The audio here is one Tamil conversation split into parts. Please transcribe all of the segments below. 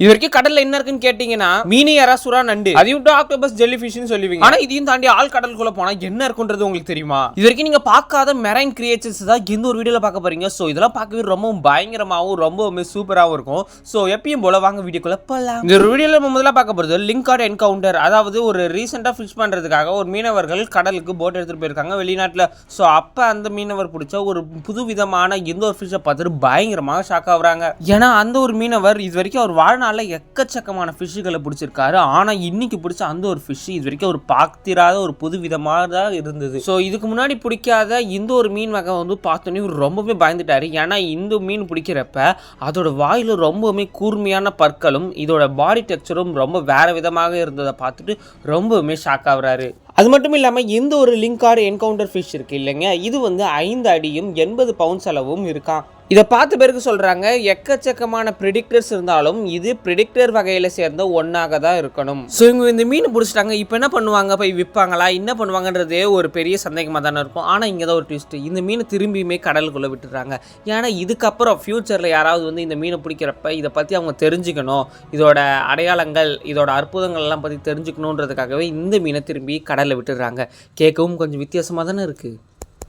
இது வரைக்கும் கடல்ல என்ன இருக்குன்னு கேட்டீங்கன்னா மீனி சுறா நண்டு. அதையும் ஆக்டோபஸ் ஜெல்லி ஃபிஷ்னு சொல்லுவீங்க. ஆனா இதையும் தாண்டி ஆள் கடலுக்குள்ள போனா என்ன இருக்குன்றது உங்களுக்கு தெரியுமா? இது வரைக்கும் நீங்க பார்க்காத மெரைன் கிரியேச்சர்ஸ் தான் எந்த ஒரு வீடியோல பார்க்க போறீங்க. சோ இதெல்லாம் பார்க்கவே ரொம்ப பயங்கரமாவும் ரொம்பவுமே சூப்பராகவும் இருக்கும். சோ எப்பயும் போல வாங்க வீடியோக்குள்ள போலாம். இந்த ஒரு வீடியோல நம்ம முதல்ல பார்க்க போறது லிங்க் ஆட் என்கவுண்டர் அதாவது ஒரு ரீசெண்டா ஃபிஷ் பண்றதுக்காக ஒரு மீனவர்கள் கடலுக்கு போட் எடுத்துட்டு போயிருக்காங்க வெளிநாட்டுல. சோ அப்ப அந்த மீனவர் பிடிச்ச ஒரு புது விதமான எந்த ஒரு ஃபிஷ்ஷை பார்த்துட்டு பயங்கரமாக ஷாக் ஆகுறாங்க. ஏன்னா அந்த ஒரு மீனவர் இது வரைக்கும் அவர் நாளில் எக்கச்சக்கமான ஃபிஷ்ஷுகளை பிடிச்சிருக்காரு. ஆனால் இன்னைக்கு பிடிச்ச அந்த ஒரு ஃபிஷ்ஷு இது வரைக்கும் ஒரு பார்த்திராத ஒரு புது விதமாக தான் இருந்தது. ஸோ இதுக்கு முன்னாடி பிடிக்காத இந்த ஒரு மீன் வகை வந்து பார்த்தோன்னே இவர் ரொம்பவே பயந்துட்டாரு. ஏன்னா இந்த மீன் பிடிக்கிறப்ப அதோட வாயில் ரொம்பவுமே கூர்மையான பற்களும் இதோட பாடி டெக்ஸ்சரும் ரொம்ப வேற விதமாக இருந்ததை பார்த்துட்டு ரொம்பவுமே ஷாக் ஆகுறாரு. அது மட்டும் இல்லாமல் இந்த ஒரு லிங்கார்டு என்கவுண்டர் ஃபிஷ் இருக்கு இல்லைங்க? இது வந்து ஐந்து அடியும் எண்பது பவுன்ஸ் அளவும் இருக்கான் இதை பார்த்த பிறகு சொல்கிறாங்க எக்கச்சக்கமான ப்ரிடிக்டர்ஸ் இருந்தாலும் இது ப்ரிடிக்டர் வகையில் சேர்ந்த ஒன்றாக தான் இருக்கணும். ஸோ இவங்க இந்த மீன் பிடிச்சிட்டாங்க இப்போ என்ன பண்ணுவாங்க? போய் விற்பாங்களா என்ன பண்ணுவாங்கன்றதே ஒரு பெரிய சந்தேகமாக தானே இருக்கும். ஆனால் இங்கே தான் ஒரு ட்விஸ்ட்டு இந்த மீனை திரும்பியுமே கடலுக்குள்ளே விட்டுறாங்க ஏன்னா இதுக்கப்புறம் ஃப்யூச்சரில் யாராவது வந்து இந்த மீனை பிடிக்கிறப்ப இதை பற்றி அவங்க தெரிஞ்சுக்கணும். இதோட அடையாளங்கள் இதோட அற்புதங்கள்லாம் பற்றி தெரிஞ்சுக்கணுன்றதுக்காகவே இந்த மீனை திரும்பி கடலில் விட்டுடுறாங்க. கேட்கவும் கொஞ்சம் வித்தியாசமாக தானே இருக்குது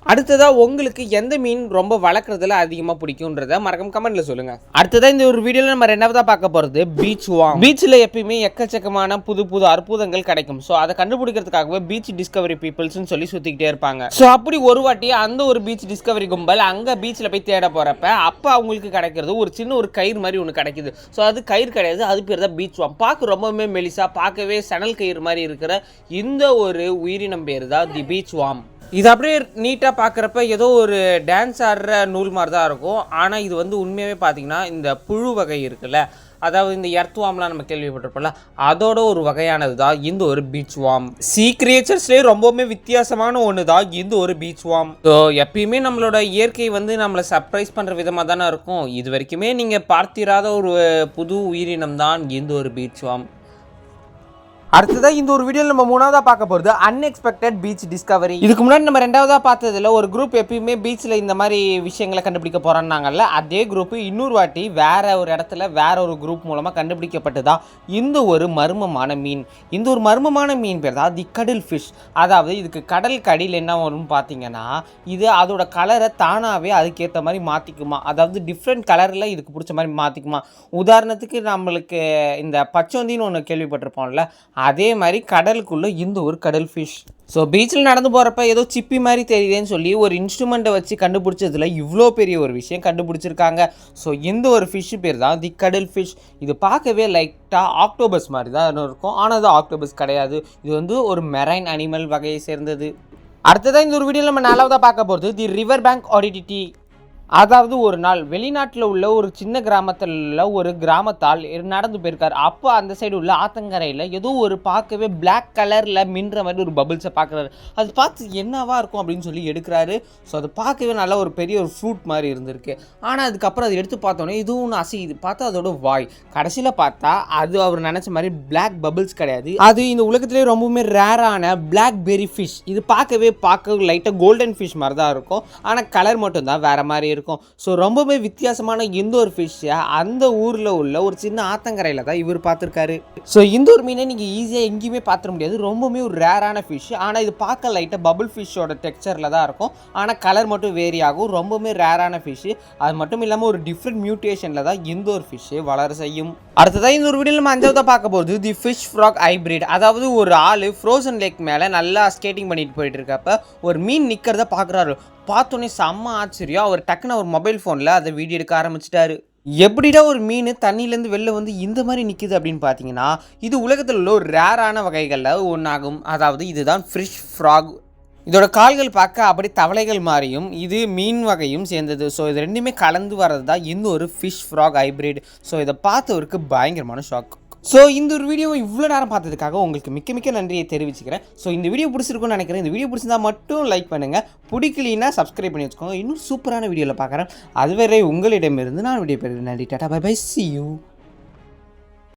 அடுத்ததாக உங்களுக்கு எந்த மீன் ரொம்ப வளர்க்குறதுல அதிகமாக பிடிக்குன்றத மறக்காம கமெண்ட்டில் சொல்லுங்கள் அடுத்ததாக இந்த ஒரு வீடியோவில் நம்ம ரெண்டாவதாக பார்க்க போகிறது பீச் வாம் பீச்சில் எப்பயுமே எக்கச்சக்கமான புது புது அற்புதங்கள் கிடைக்கும். ஸோ அதை கண்டுபிடிக்கிறதுக்காகவே பீச் டிஸ்கவரி பீப்புள்ஸ்னு சொல்லி சுற்றிக்கிட்டே இருப்பாங்க. ஸோ அப்படி ஒரு வாட்டி அந்த ஒரு பீச் டிஸ்கவரி கும்பல் அங்கே பீச்சில் போய் தேட போகிறப்ப அப்போ அவங்களுக்கு கிடைக்கிறது ஒரு சின்ன ஒரு கயிறு மாதிரி ஒன்று கிடைக்குது. ஸோ அது கயிறு கிடையாது அது பேர் தான் பீச் வாம் பார்க்க ரொம்பவுமே மெலிசாக பார்க்கவே சணல் கயிறு மாதிரி இருக்கிற இந்த ஒரு உயிரினம் பேர் தான் தி பீச் வாம் இது அப்படியே நீட்டாக பார்க்குறப்ப ஏதோ ஒரு டான்ஸ் ஆடுற நூல் மாதிரி தான் இருக்கும். ஆனால் இது வந்து உண்மையாகவே பார்த்தீங்கன்னா இந்த புழு வகை இருக்குல்ல அதாவது இந்த எர்த் வாம்லாம் நம்ம கேள்விப்பட்டிருப்போம்ல அதோட ஒரு வகையானது தான் இந்த ஒரு பீச் வாம் சீ கிரியேச்சர்ஸ்லேயே ரொம்பவுமே வித்தியாசமான ஒன்று தான் இந்த ஒரு பீச் வாம் ஸோ எப்பயுமே நம்மளோட இயற்கை வந்து நம்மளை சர்ப்ரைஸ் பண்ணுற விதமாக தானே இருக்கும். இது வரைக்குமே நீங்கள் பார்த்திராத ஒரு புது உயிரினம் தான் இந்த ஒரு பீச் வாம் அடுத்ததாக இந்த ஒரு வீடியோவில் நம்ம மூணாவதாக பார்க்க போகிறது அன்எக்ஸ்பெக்டட் பீச் டிஸ்கவரி இதுக்கு முன்னாடி நம்ம ரெண்டாவதாக பார்த்ததுல ஒரு குரூப் எப்பயுமே பீச்சில் இந்த மாதிரி விஷயங்களை கண்டுபிடிக்க போகிறாங்கல்ல அதே குரூப் இன்னொரு வாட்டி வேற ஒரு இடத்துல வேற ஒரு குரூப் மூலமாக கண்டுபிடிக்கப்பட்டதா இந்த ஒரு மர்மமான மீன். இந்த ஒரு மர்மமான மீன் பேர் தான் தி கடல் ஃபிஷ் அதாவது இதுக்கு கடல் கடியில் என்ன வரும்னு பார்த்தீங்கன்னா இது அதோட கலரை தானாகவே அதுக்கேற்ற மாதிரி மாற்றிக்குமா அதாவது டிஃப்ரெண்ட் கலரில் இதுக்கு பிடிச்ச மாதிரி மாற்றிக்குமா உதாரணத்துக்கு நம்மளுக்கு இந்த பச்சோந்தின்னு ஒன்று கேள்விப்பட்டிருப்போம்ல அதே மாதிரி கடலுக்குள்ளே இந்த ஒரு கடல் ஃபிஷ் ஸோ பீச்சில் நடந்து போகிறப்ப ஏதோ சிப்பி மாதிரி தெரியுதுன்னு சொல்லி ஒரு இன்ஸ்ட்ருமெண்ட்டை வச்சு கண்டுபிடிச்சதில் இவ்வளோ பெரிய ஒரு விஷயம் கண்டுபிடிச்சிருக்காங்க. ஸோ இந்த ஒரு ஃபிஷ்ஷு பேர் தான் தி கடல் ஃபிஷ் இது பார்க்கவே லைட்டாக ஆக்டோபஸ் மாதிரி தான் இருக்கும். ஆனால் அது ஆக்டோபஸ் கிடையாது. இது வந்து ஒரு மெரைன் அனிமல் வகையை சேர்ந்தது. அடுத்ததாக இந்த ஒரு வீடியோவில் நம்ம நாலாவதாக பார்க்க போகிறது தி ரிவர் பேங்க் ஆடிடிட்டி அதாவது ஒரு நாள் வெளிநாட்டில் உள்ள ஒரு சின்ன கிராமத்தில் உள்ள ஒரு கிராமத்தால் நடந்து போயிருக்கார். அப்போ அந்த சைடு உள்ள ஆத்தங்கரையில் ஏதோ ஒரு பார்க்கவே பிளாக் கலரில் மின்ற மாதிரி ஒரு பபிள்ஸை பார்க்குறாரு. அது பார்த்து என்னவா இருக்கும் அப்படின்னு சொல்லி எடுக்கிறாரு. ஸோ அதை பார்க்கவே நல்லா ஒரு பெரிய ஒரு ஃப்ரூட் மாதிரி இருந்திருக்கு. ஆனால் அதுக்கப்புறம் அதை எடுத்து பார்த்தோன்னே இதுவும் ஒன்று அசையுது. பார்த்தா அதோட வாய். கடைசியில் பார்த்தா அது அவர் நினச்ச மாதிரி பிளாக் பபிள்ஸ் கிடையாது. அது இந்த உலகத்திலே ரொம்பவுமே ரேரான பிளாக் பெரி ஃபிஷ் இது பார்க்கவே பார்க்க லைட்டாக கோல்டன் ஃபிஷ் மாதிரி தான் இருக்கும். ஆனால் கலர் மட்டும் தான் வேறு மாதிரி இருக்கும். ஸோ ரொம்பவே வித்தியாசமான இந்த ஒரு ஃபிஷ்ஷை அந்த ஊரில் உள்ள ஒரு சின்ன ஆத்தங்கரையில் தான் இவர் பார்த்துருக்காரு. ஸோ இந்த ஒரு மீனை நீங்கள் ஈஸியாக எங்கேயுமே பார்த்துட முடியாது. ரொம்பவுமே ஒரு ரேரான ஃபிஷ் ஆனால் இது பார்க்க லைட்டாக பபுள் ஃபிஷ்ஷோட டெக்ஸ்சரில் தான் இருக்கும். ஆனால் கலர் மட்டும் வேரி ஆகும். ரொம்பவுமே ரேரான ஃபிஷ்ஷு அது மட்டும் இல்லாமல் ஒரு டிஃப்ரெண்ட் மியூட்டேஷனில் தான் இந்தோர் ஃபிஷ்ஷு வளர செய்யும். அடுத்ததாக இந்த ஒரு வீடியோ நம்ம அஞ்சாவதாக பார்க்க போகிறது தி ஃபிஷ் ஃப்ராக் ஹைப்ரிட் அதாவது ஒரு ஆள் ஃப்ரோசன் லேக் மேலே நல்லா ஸ்கேட்டிங் பண்ணிட்டு போயிட்டு இருக்கப்ப ஒரு மீன் நிற்கிறத பார்க்குறாரு. பார்த்தோன்னே செம்ம ஆச்சரியம். அவர் டக்குன்னு அவர் மொபைல் ஃபோனில் அதை வீடியோ எடுக்க ஆரம்பிச்சிட்டாரு. எப்படிடா ஒரு மீன் தண்ணியிலேருந்து வெளில வந்து இந்த மாதிரி நிற்கிது அப்படின்னு பார்த்தீங்கன்னா இது உலகத்தில் உள்ள ஒரு ரேரான வகைகளில் ஒன்றாகும் அதாவது இதுதான் ஃபிஷ் ஃப்ராக் இதோட கால்கள் பார்க்க அப்படி தவளைகள் மாதிரியும் இது மீன் வகையும் சேர்ந்தது. ஸோ இது ரெண்டுமே கலந்து வர்றது தான் இன்னொரு ஃபிஷ் ஃப்ராக் ஹைப்ரிட் ஸோ இதை பார்த்தவருக்கு பயங்கரமான ஷாக் ஸோ இந்த ஒரு வீடியோவை இவ்வளோ நேரம் பார்த்ததுக்காக உங்களுக்கு மிக்க மிக்க நன்றியை தெரிவிச்சுக்கிறேன். ஸோ இந்த வீடியோ பிடிச்சிருக்குன்னு நினைக்கிறேன். இந்த வீடியோ பிடிச்சிருந்தா மட்டும் லைக் பண்ணுங்கள் பிடிக்கலின்னா சப்ஸ்கிரைப் பண்ணி வச்சுக்கோங்க. இன்னும் சூப்பரான வீடியோவில் பார்க்குறேன். அதுவரை உங்களிடமிருந்து நான் வீடியோ பெறுகிறேன் நன்றி tata bye bye see you